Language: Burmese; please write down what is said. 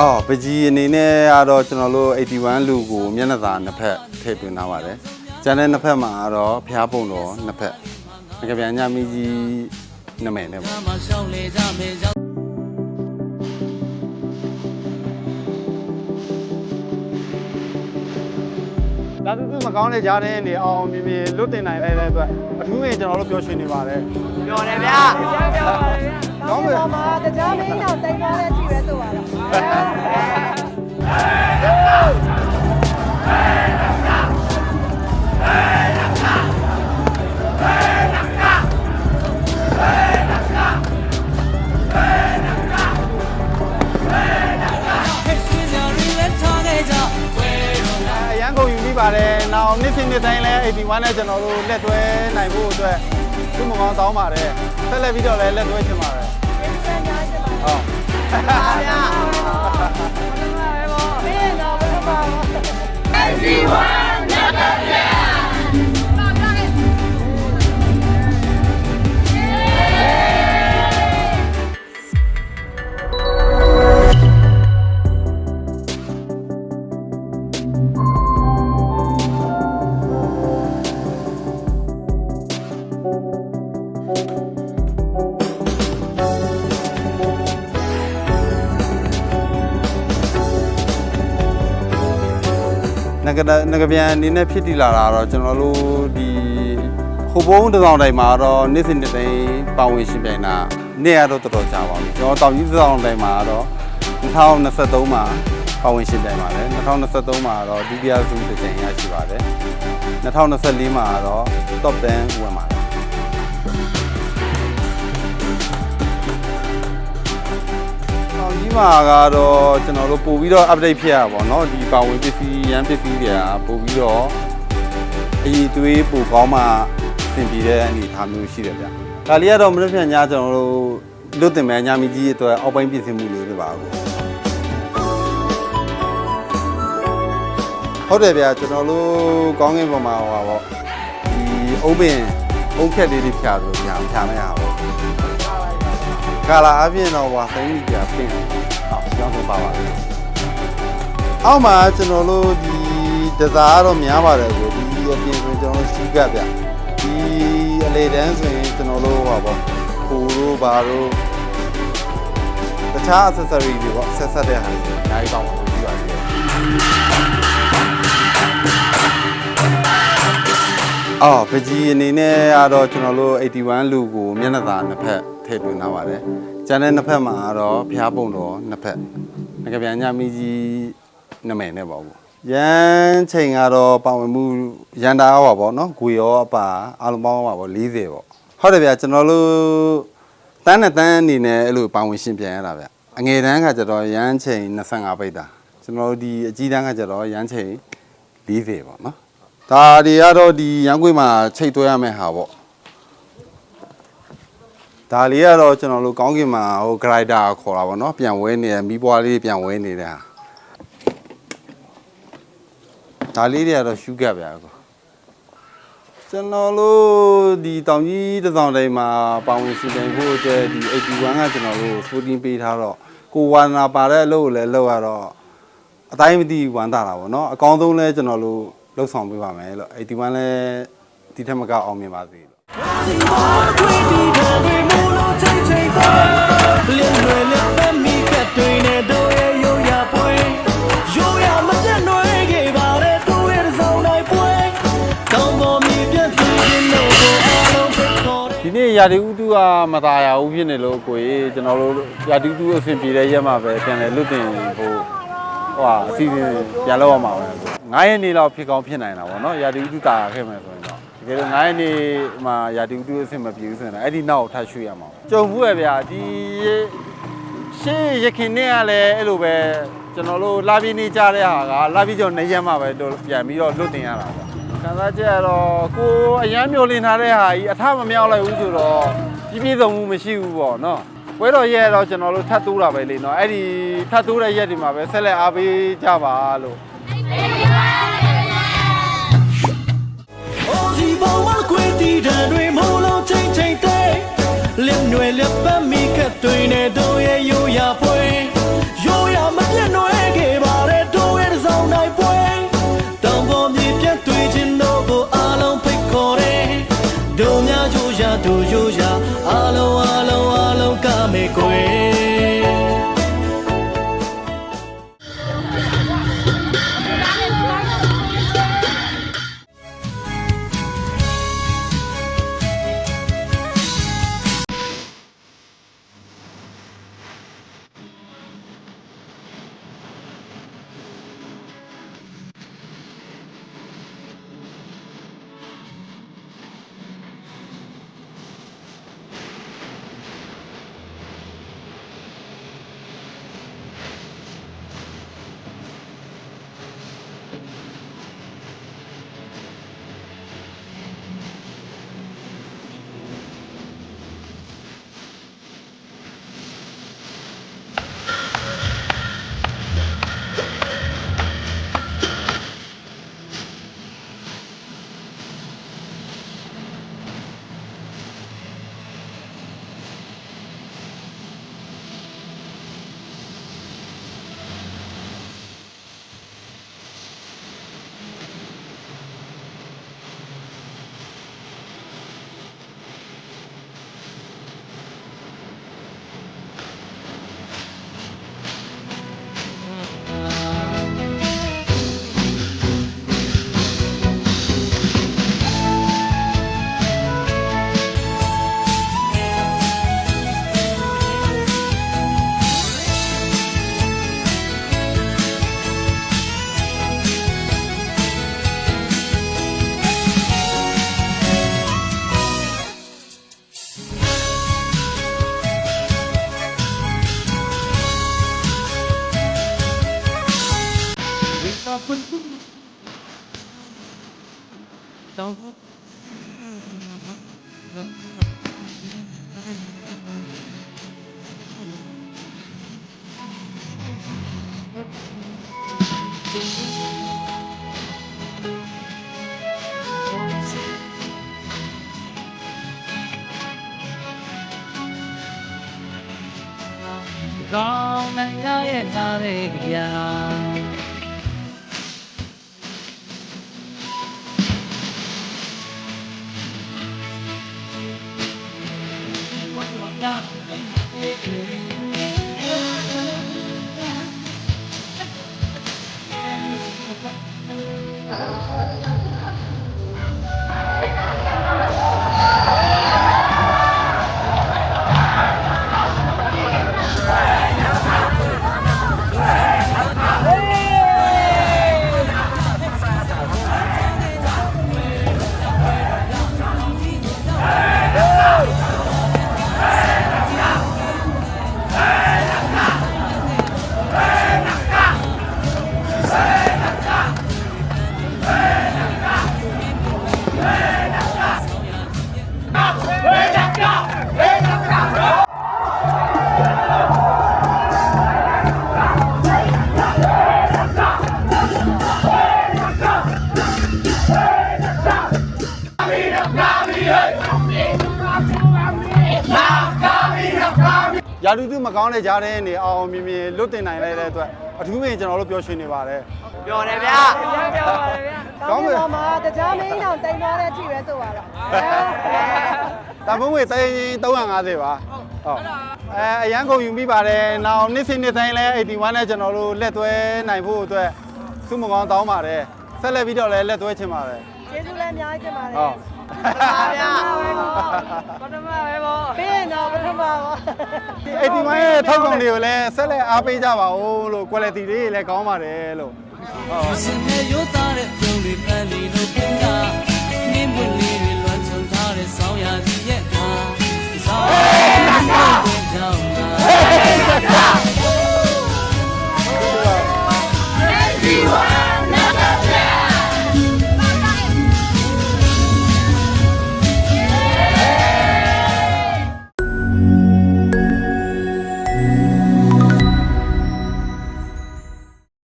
အော်ပကြီးအနေနဲ့ကတော့ကျွန်တော်တို့81လူကိုမျက်နှာသာနှစ်ဖက်ထည့်သွင်းထားပါတယ်ကျန်တဲ့နှစ်ဖက်မှာကတော့ဖျားပုံတော်နှစ်ဖက်ငကပြန်ညမီကြီးနမယ်နဲ့ပေါ့မရှောင်းလေကြမေရောက်ဒါသူသူမကောင်းတဲ့ကြားတဲ့နေအောင်မြင်မြင်လွတ်တင်နိုင်တဲ့အတွက်အထူးရင်ကျွန်တော်တို့ပျော်ရွှင်နေပါတယ်ပြောတယ်ဗျာ ကောင်းပြီမှာတရားမင်းတော့တိတ်သွားတဲ့အထိပဲဆိုပါတော့ဟက်စင်းရရီလက်ထားခဲ့ကြဝဲတော့အရန်ကုန်ယူပြီးပါတယ်နောက်နေ့စဉ်နေ့တိုင်းလဲ81နဲ့ကျွန်တော်တို့လက်တွဲနိုင်ဖို့အတွက်သူ့မကောင်းတောင်းပါတယ်ဆက်လက်ပြီးတော့လည်းလက်တွဲချင်ပါတယ် ကျေးဇူးများရှ င်ပါဟုတ်ပါဗျာမင်းတော့ဘယ်မှာလဲငကငကပြန်အနေနဲ့ဖြစ်တည်လာတာတော့ကျွန်တော်တို့ဒီဟိုဘုံတစ်ဆောင်တိုင်းမှာတော့နေ့စဉ်နေ့တိုင်းပါဝင်ရှင်ပြိုင်တာနေ့ရတော့တော်တော်ကြာပါပြီကျွန်တော်တောင်ကြီးတစ်ဆောင်တိုင်းမှာတော့2023မှာပါဝင်ရှင်ပြိုင်ပါတယ်2023မှာတော့ဒုတိယဆုတစ်ကြိမ်ရရှိပါတယ်2024မှာတော့ top 10ဝင်ပါတယ်။ ကြီးမှာကတော့ကျွန်တော်တို့ပို့ပြီးတော့ update ဖြစ်ရပါတော့เนาะဒီပါဝင်ပစ္စည်းရန်ပစ္စည်းတွေကပို့ပြီးတော့အည်သွေးပို့ကောင်းမှသင်ပြတဲ့အနေအထားမျိုးရှိတယ်ဗျ။ဒါလေးကတော့မနေ့ပြန်ညကျွန်တော်တို့လွတ်တင်မဲ့ညမကြီးအတွက်အောက်ပိုင်းပြင်ဆင်မှုလေးတွေပါအခု။ဟုတ်တယ်ဗျာကျွန်တော်တို့ကောင်းကင်ပေါ်မှာဟောပါပေါ့ဒီအုပ်ပင်အုပ်ခက်လေးတွေဖြာလို့ဖြာဖြာမဲ့ဟာပေါ့ ကာလာအပြင်တော့ဟွာသိန်းကြီးပြပင်းအော်ကျောင်းဆုံးပါပါမယ်အောက်မှာကျွန်တော်တို့ဒီဒဇာကတော့များပါတယ်ဆိုဒီအပြင်ဆိုရင်ကျွန်တော်တို့ရှူကတ်ဗျဒီအလေတန်းဆိုရင်ကျွန်တော်တို့ဟွာပေါ့ခိုးတို့ဘာတို့တခြား accessory တွေပေါ့ဆက်ဆက်တဲ့ဟာတွေအများကြီးပေါင်းလို့ပြပါသေးတယ်အော်ပကြီးအနေနဲ့ကတော့ကျွန်တော်တို့81လူကိုမျက်နှာသာနှစ်ဖက် ထည့်သွင်းထားပါတယ်။ကျန်တဲ့နှစ်ဖက်မှာကတော့ဖျားပုံတော်နှစ်ဖက်။ငကပြန်ညမီကြီးနမယ်နဲ့ပေါ့ဘူး။ရန်ချိန်ကတော့ပါဝင်မှုရန်တာရောပါပေါ့နော်။ဂွေရောအပါအလုံးပေါင်းပါပေါ့40ပေါ့။ဟုတ်တယ်ဗျာကျွန်တော်တို့တန်းနဲ့တန်းအနေနဲ့အဲ့လိုပါဝင်ရှင်းပြန်ရတာဗျ။အငယ်တန်းကကျတော့ရန်ချိန်25ပိတ်တာ။ကျွန်တော်တို့ဒီအကြီးတန်းကကျတော့ရန်ချိန်40ပေါ့နော်။ဒါတွေကတော့ဒီရန်ကွေးမှာချိတ်သွဲရမယ့်ဟာပေါ့ ဒါလေးကတော့ကျွန်တော်တို့ကောင်းကင်မှာဟိုဂရိုက်တာခေါ်တာပေါ့နော်ပြန်ဝဲနေတယ်မီးပွားလေးပြန်ဝဲနေတဲ့ဟာဒါလေးတွေကတော့ရှူကတ်ဗျာကိုကျွန်တော်တို့ဒီတောင်ကြီးတစ်ဆောင်တိုင်းမှာပါဝင်စီတိုင်းဖို့အတွက်ဒီ81ကကျွန်တော်တို့14ပေးထားတော့ကိုဝါနာပါတဲ့အလုပ်ကိုလည်းလုပ်ရတော့အတိုင်းမသိဝမ်းသာတာပေါ့နော်အကောင်းဆုံးလဲကျွန်တော်တို့လှုပ်ဆောင်ပေးပါမယ်လို့81လဲဒီထက်မကအောင်မြင်ပါစေလို့ ဒီမောခွေးဒီတော်တွေမလို့ချိန်ချိန်သွားလင်းတွေလက်ပဲမိကတွေနဲ့တို့ရဲ့ရိုးရာပွဲရိုးရာမပြတ်နွယ်ခဲ့ပါတဲ့တို့ရဲ့ဆောင်တိုင်းပွဲကောင်းပေါ်မြေပြတ်ပြီးခြင်းတို့ကိုအားလုံးဖိတ်ခေါ် ဒီနေ့ရာဒီဥတုကမตายရဘူးဖြစ်နေလို့ကိုကြီးကျွန်တော်တို့ရာဒီဥတုအဆင်ပြေတဲ့ရက်မှာပဲပြန်လဲလွတ်တင်ဖို့ဟိုဟာအစီအစဉ်ပြန်လုပ်ရမှာပဲ9ရက်နေလောက်ဖြစ်ကောင်းဖြစ်နိုင်တာပေါ့နော်ရာဒီဥတုတာခဲ့မယ်ဆိုရင်တော့တ ကယ်လို့9ရက်နေမှာရာဒီဥတုအဆင်မပြေဘူးဆိုရင်တော့အဲ့ဒီနောက်ထပ်ရွှေ့ရမှာပေါ့ကြုံဘူးရဲ့ဗျာဒီရှေ့ရခင်နဲ့ကလည်းအဲ့လိုပဲကျွန်တော်တို့လာပြီးနေကြတဲ့ဟာကလာပြီးကြောင့်နေရက်မှာပဲတို့ပြန်ပြီးတော့လွတ်တင်ရတာပေါ့ခံစားချက်ကတော့ကိုအရန်မျောလင်းထားတဲ့ဟာကြီးအထမမြောက်လိုက်ဘူးဆိုတော့ပြည့်ပြည့်စုံမှုမရှိဘူးပေါ့နော်ပွဲတော်ရက်တော့ကျွန်တော်တို့ထပ်တိုးတာပဲလေနော်အဲ့ဒီထပ်တိုးတဲ့ရက်ဒီမှာပဲဆက်လက်အားပေးကြပါလို့ နွယ်လက်ပတ်မိခတ်တွင်နဲ့တို့ရဲ့ရိုးရာဖွဲရိုးရာမပြတ်နွယ်ခဲ့ပါတဲ့တို့ရဲ့စောင်းတိုင်းပွဲတောင်ပေါ်မြေပြတ်တွေ့ခြင်းတို့ကိုအားလုံးဖိတ်ခေါ်တယ်တို့များရိုးရာတို့ရိုးရာအားလုံးအားလုံးအားလုံးကမေကွယ် ကောင်းနိုင်ရရဲ့သားလေး ဗျာ။ ရာလူသူမကောင်းတဲ့ကြားထဲနေအောင်အောင်မြင်မြင်လွတ်တင်နိုင်လိုက်တဲ့အတွက်အထူးပင်ကျွန်တော်တို့ပျော်ရွှင်နေပါတယ် ပြောတယ်ဗျာ။ကောင်းပြီတော့မှတရားမင်းအောင်တိမ်သွားတဲ့အထိပဲဆိုပါတော့။ဒါဘုံဝေသိန်း350ပါ။ဟုတ်။အဲအရန်ကုန်ယူပြီးပါတယ်။နောက်နေ့စဉ်နေ့တိုင်းလဲ81နဲ့ကျွန်တော်တို့လက်သွဲနိုင်ဖို့အတွက်စုမကောင်းတောင်းပါတယ်။ဆက်လက်ပြီးတော့လည်းလက်သွဲချင်ပါတယ်ကျေးဇူးလည်းအများကြီးတင်ပါတယ်။ဟုတ်ပါဗျာပထမပဲဗောပြီး ပါပါအေဒီမရဲ့ထောက်ကောင်တွေကိုလည်းဆက်လက်အားပေးကြပါဦးလို့ quality လေးတွေလည်းကောင်းပါတယ်လို့ဟုတ်စင်နဲ့ရိုးသားတဲ့ပုံတွေပန်းလေးတို့ကနင်းမလေးတွေလွှမ်းခြုံထားတဲ့ဆောင်းရာကြီးရဲ့ခါဆောင်းရာကြီးရဲ့ခါ